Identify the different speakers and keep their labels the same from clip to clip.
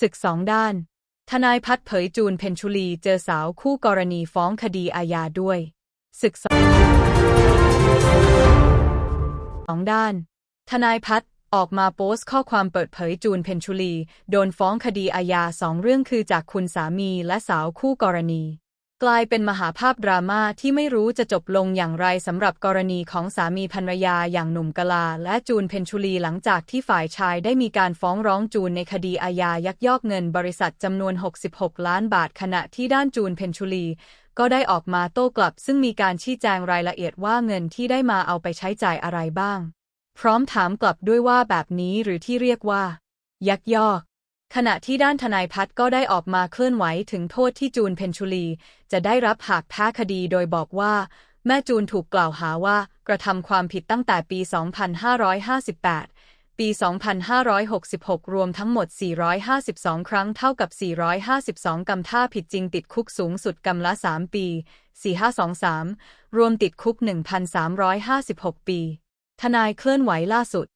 Speaker 1: ศึกสองด้าน ทนายพัดเผยจูนเพนชุลีเจอสาวคู่กรณีฟ้องคดีอาญาด้วย ศึกสองด้าน ทนายพัดออกมาโพสต์ข้อความเปิดเผยจูนเพนชุลี โดนฟ้องคดีอาญาสองเรื่องคือจากคุณสามีและสาวคู่กรณี กลายเป็นมหาภาพดราม่าที่ไม่รู้จะจบลงอย่างไรสำหรับกรณีของสามีภรรยาอย่างหนุ่มกลา และจูนเพนชุลีหลังจากที่ฝ่ายชายได้มีการฟ้องร้องจูนในคดีอาญายักยอกเงินบริษัทจำนวน 66 ล้านบาทขณะที่ด้านจูนเพนชุลี ก็ได้ออกมาโต้กลับ ซึ่งมีการชี้แจงรายละเอียดว่าเงินที่ได้มาเอาไปใช้จ่ายอะไรบ้าง พร้อมถามกลับด้วยว่าแบบนี้หรือที่เรียกว่า ยักยอก ขณะที่ด้านทนายพัฒน์ก็ได้ออกมาเคลื่อนไหวถึงโทษที่จูนเพนชุลี จะได้รับหากแพ้คดีโดยบอกว่า แม่จูนถูกกล่าวหาว่า กระทำความผิดตั้งแต่ปี 2558 ปี 2566 รวมทั้งหมด 452 ครั้งเท่ากับ 452 กรรมถ้าผิดจริงติดคุกสูงสุดกรรมละ 3 ปี 4523 รวมติดคุก 1,356 ปี ทนายเคลื่อนไหวล่าสุด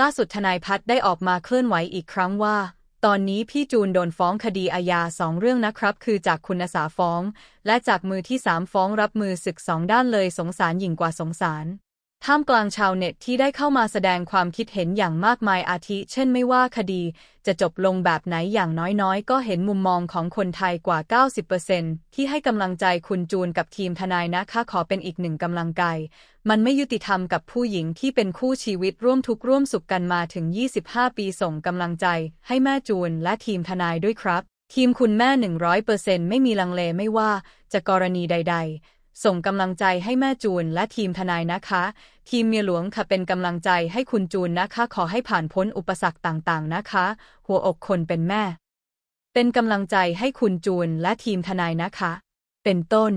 Speaker 1: ล่าสุดทนายพัฒน์ได้ออกมาเคลื่อนไหวอีกครั้งว่า ตอนนี้พี่จูนโดนฟ้องคดีอาญาสองเรื่องนะครับ คือจากคุณสาฟ้อง และจากมือที่สามฟ้องรับมือศึกสองด้านเลยสงสารยิ่งกว่าสงสาร ท่ามกลางชาวเน็ตที่ได้เข้ามาแสดงความคิดเห็นอย่างมากมายอาทิ เช่นไม่ว่าคดี จะจบลงแบบไหนอย่างน้อยๆ ก็เห็นมุมมองของคนไทยกว่า 90%ที่ให้กำลังใจคุณจูนกับทีมทนายนะคะขอเป็นอีกหนึ่งกำลังใจมันไม่ยุติธรรมกับผู้หญิงที่เป็นคู่ชีวิตร่วมทุกข์ร่วมสุขกันมาถึง 25 ปีส่งกำลังใจ ให้แม่จูนและทีมทนายด้วยครับ ทีมคุณแม่ 100%ไม่มีลังเลไม่ว่าจะกรณีใด ๆ ส่งกำลังใจให้แม่จูนและทีมทนายนะคะ ทีมเมียหลวงค่ะเป็นกำลังใจให้คุณจูนนะคะ ขอให้ผ่านพ้นอุปสรรคต่างๆนะคะ หัวอกคนเป็นแม่ เป็นกำลังใจให้คุณจูนและทีมทนายนะคะ เป็นต้น